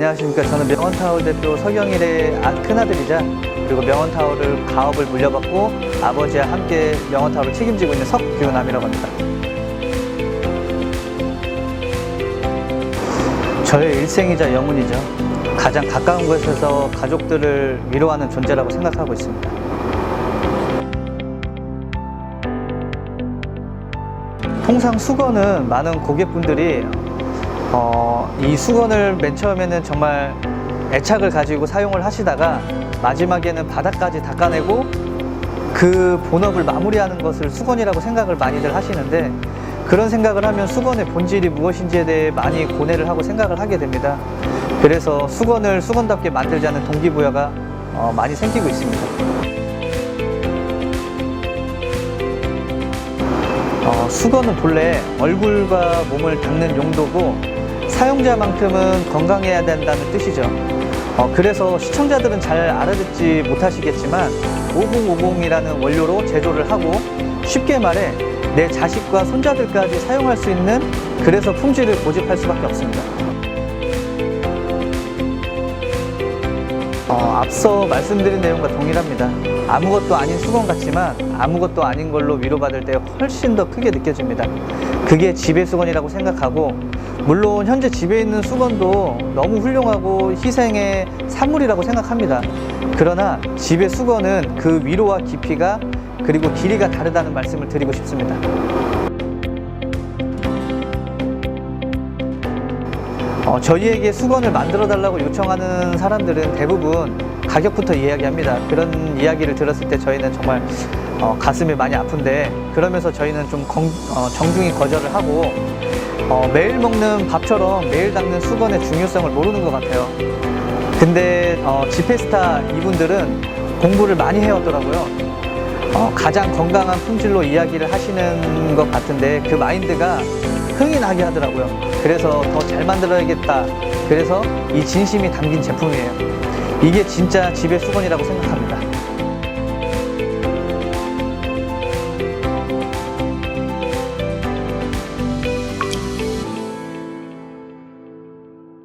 안녕하십니까. 저는 명원타월 대표 서경일의 아- 큰아들이자 그리고 명원타월을 가업을 물려받고 아버지와 함께 명원타월을 책임지고 있는 석규남이라고 합니다. 저의 일생이자 영혼이죠. 가장 가까운 곳에서 가족들을 위로하는 존재라고 생각하고 있습니다. 통상 수건은 많은 고객분들이 어, 이 수건을 맨 처음에는 정말 애착을 가지고 사용을 하시다가 마지막에는 바닥까지 닦아내고 그 본업을 마무리하는 것을 수건이라고 생각을 많이들 하시는데 그런 생각을 하면 수건의 본질이 무엇인지에 대해 많이 고뇌를 하고 생각을 하게 됩니다. 그래서 수건을 수건답게 만들자는 동기부여가 어, 많이 생기고 있습니다. 어, 수건은 본래 얼굴과 몸을 닦는 용도고 사용자만큼은 건강해야 된다는 뜻이죠. 어, 그래서 시청자들은 잘 알아듣지 못하시겠지만 5050이라는 원료로 제조를 하고 쉽게 말해 내 자식과 손자들까지 사용할 수 있는 그래서 품질을 고집할 수밖에 없습니다. 어, 앞서 말씀드린 내용과 동일합니다. 아무것도 아닌 수건 같지만 아무것도 아닌 걸로 위로받을 때 훨씬 더 크게 느껴집니다. 그게 지배 수건이라고 생각하고 물론 현재 집에 있는 수건도 너무 훌륭하고 희생의 산물이라고 생각합니다. 그러나 집의 수건은 그 위로와 깊이가 그리고 길이가 다르다는 말씀을 드리고 싶습니다. 어, 저희에게 수건을 만들어 달라고 요청하는 사람들은 대부분 가격부터 이야기합니다. 그런 이야기를 들었을 때 저희는 정말 어, 가슴이 많이 아픈데 그러면서 저희는 좀 건- 어, 정중히 거절을 하고 어, 매일 먹는 밥처럼 매일 닦는 수건의 중요성을 모르는 것 같아요. 근데 어, 지페스타 이분들은 공부를 많이 해왔더라고요. 어, 가장 건강한 품질로 이야기를 하시는 것 같은데 그 마인드가 흥이 나게 하더라고요. 그래서 더 잘 만들어야겠다. 그래서 이 진심이 담긴 제품이에요. 이게 진짜 집의 수건이라고 생각합니다.